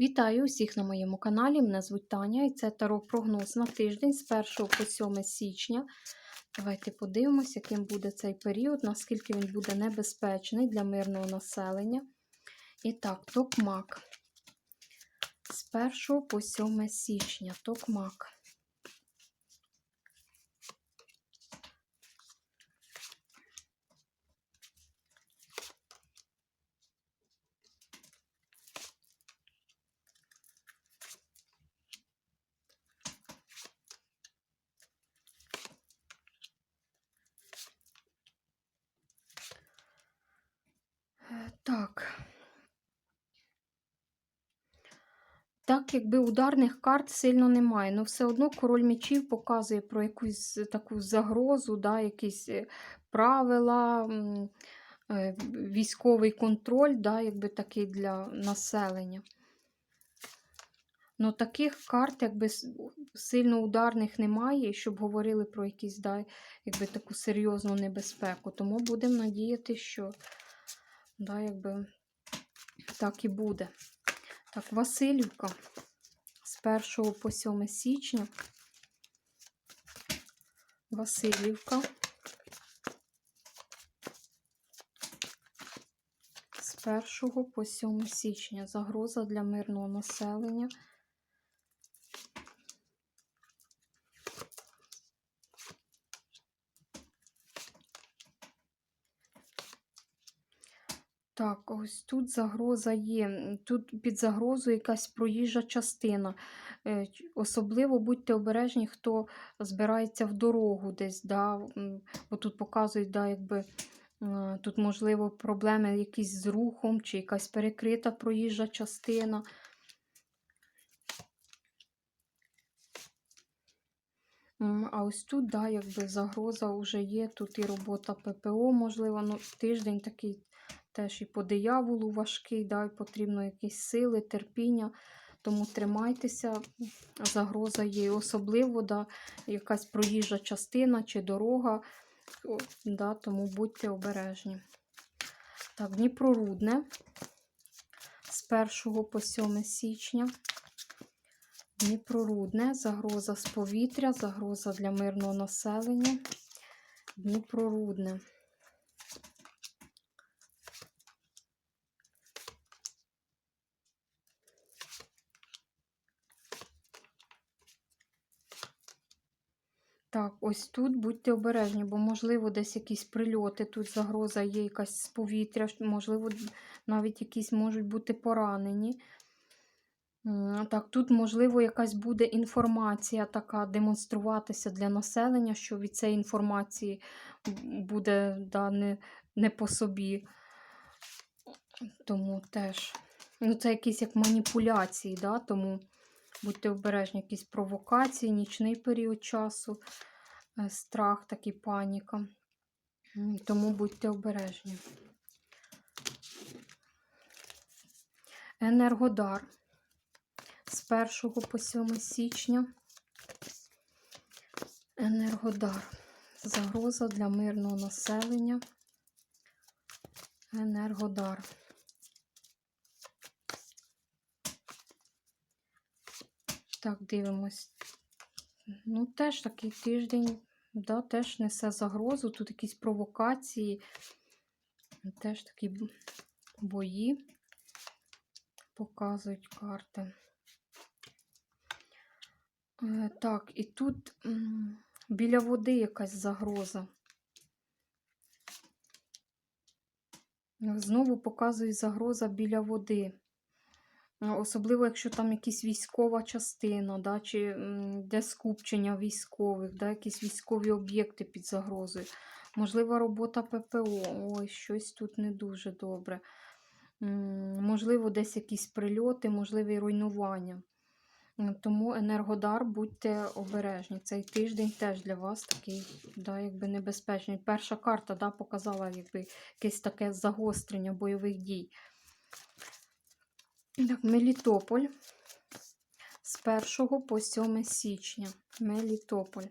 Вітаю усіх на моєму каналі. Мене звуть Таня і це таро прогноз на тиждень з 1 по 7 січня. Давайте подивимося, яким буде цей період, наскільки він буде небезпечний для мирного населення. І так, Токмак. З 1 по 7 січня. Токмак. Е, Так. Так, якби ударних карт сильно немає, але все одно король мечів показує про якусь таку загрозу, да, якісь е, правила, е, військовий контроль, да, якби такий для населення. Ну, таких карт, якби сильно ударних немає, щоб говорили про якісь да, якби таку серйозну небезпеку. Тому будемо надіяти, що да, якби так і буде. Так, Васильівка з 1 по 7 січня. Васильівка. З 1 по 7 січня. Загроза для мирного населення. Так, ось тут загроза є. Тут під загрозою якась проїжджа частина. Е, Особливо будьте обережні, хто збирається в дорогу десь. Да? Бо тут показують, да, якби е, тут, можливо, проблеми якісь з рухом, чи якась перекрита проїжджа частина. А ось тут, да, якби загроза вже є. Тут і робота ППО, можливо, ну, тиждень такий теж і по дияволу важкий, да, і потрібно якісь сили, терпіння. Тому тримайтеся, загроза є. Особливо да, якась проїжджа частина чи дорога, да, тому будьте обережні. Так, Дніпрорудне з 1 по 7 січня. Дніпрорудне, загроза з повітря, загроза для мирного населення. Дніпрорудне. Так, ось тут будьте обережні, бо, можливо, десь якісь прильоти, тут загроза є якась з повітря, можливо, навіть якісь можуть бути поранені. Так, тут, можливо, якась буде інформація така демонструватися для населення, що від цієї інформації буде да, не, не по собі. Тому теж. Ну, це якісь як маніпуляції, да? тому будьте обережні, якісь провокації, нічний період часу, е, страх, такий паніка. Тому будьте обережні. Енергодар з 1 по 7 січня. Енергодар. Загроза для мирного населення. Енергодар. Так, дивимось. Ну, теж такий тиждень, да, теж несе загрозу. Тут якісь провокації, теж такі бої показують карти. Е, Так, і тут біля води якась загроза. Знову показує загроза біля води. Особливо, якщо там якась військова частина, да, чи де скупчення військових, да, якісь військові об'єкти під загрозою. Можливо, робота ППО. Ой, щось тут не дуже добре. Можливо, десь якісь прильоти, можливі руйнування. Тому енергодар, будьте обережні. Цей тиждень теж для вас такий да, якби небезпечний. Перша карта да, показала якби, якесь таке загострення бойових дій. Так, Мелітополь з 1 по 7 січня. Мелітополь.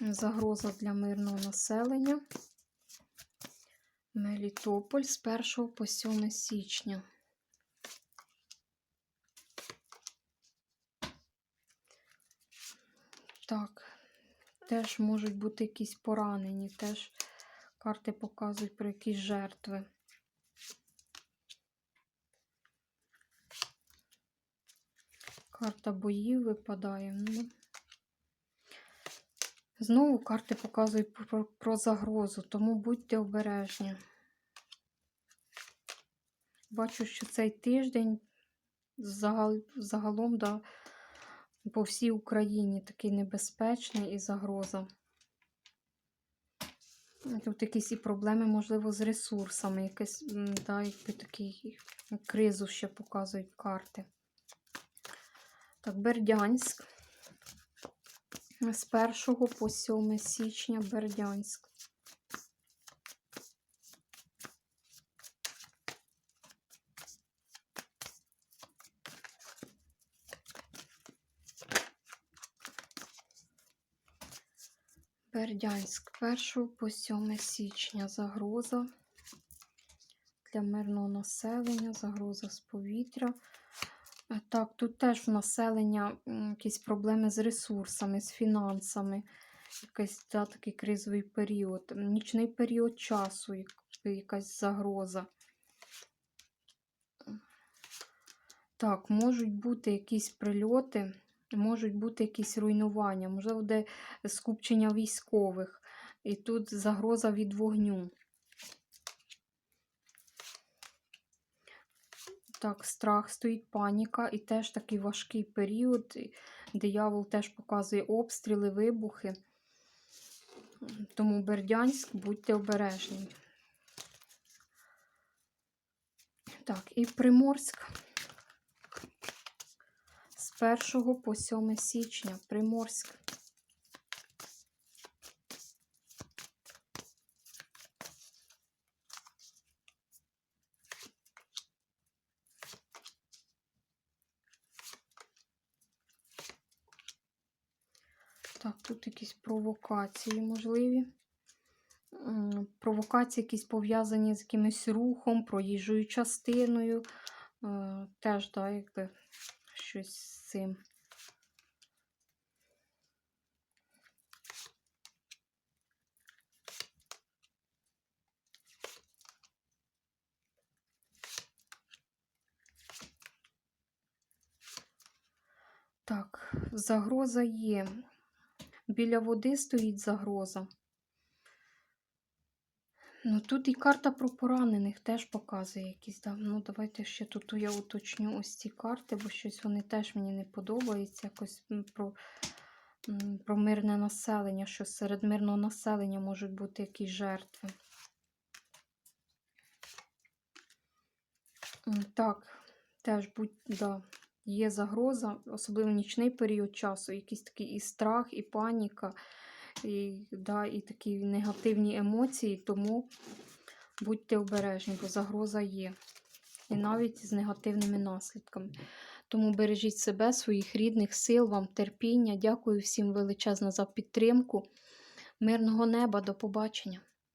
Загроза для мирного Так, теж можуть бути якісь поранені, теж карти показують про якісь жертви. Карта боїв випадає. Ну. Знову карти показують про, про загрозу, тому будьте обережні. Бачу, що цей тиждень загал, загалом да, по всій Україні такий небезпечний і загроза. Тут якісь і проблеми, можливо, з ресурсами, якась, м, да, якби такий кризу ще показують карти. Так, Бердянськ. З 1 по 7 січня Бердянськ. Бердянськ 1 по 7 січня загроза для мирного населення, загроза з повітря. Е, Так, тут теж в населення якісь проблеми з ресурсами, з фінансами, якийсь да, такий кризовий період, нічний період часу, якась загроза. Так, можуть бути якісь прильоти, можуть бути якісь руйнування, можливо, де скупчення військових. І тут загроза від вогню. Так, страх стоїть, паніка і теж такий важкий період. Диявол теж показує обстріли, вибухи. Тому Бердянськ, будьте обережні. Так, і Приморськ. З 1 по 7 січня Приморськ. Так, тут якісь провокації можливі. Провокації якісь пов'язані з якимось рухом, проїжджою частиною. Е, Теж, да, якби щось з цим. Так, загроза є. Біля води стоїть загроза. Ну, тут і карта про поранених теж показує якісь. Да. Ну, давайте ще тут я уточню ось ці карти, бо щось вони теж мені не подобаються. Якось про, про мирне населення, що серед мирного населення можуть бути якісь жертви. Так, теж будь, да, є загроза, особливо в нічний період часу, якийсь такий і страх, і паніка, і, да, і такі негативні емоції, тому будьте обережні, бо загроза є. І навіть з негативними наслідками. Тому бережіть себе, своїх рідних, сил, вам терпіння. Дякую всім величезно за підтримку. Мирного неба, до побачення!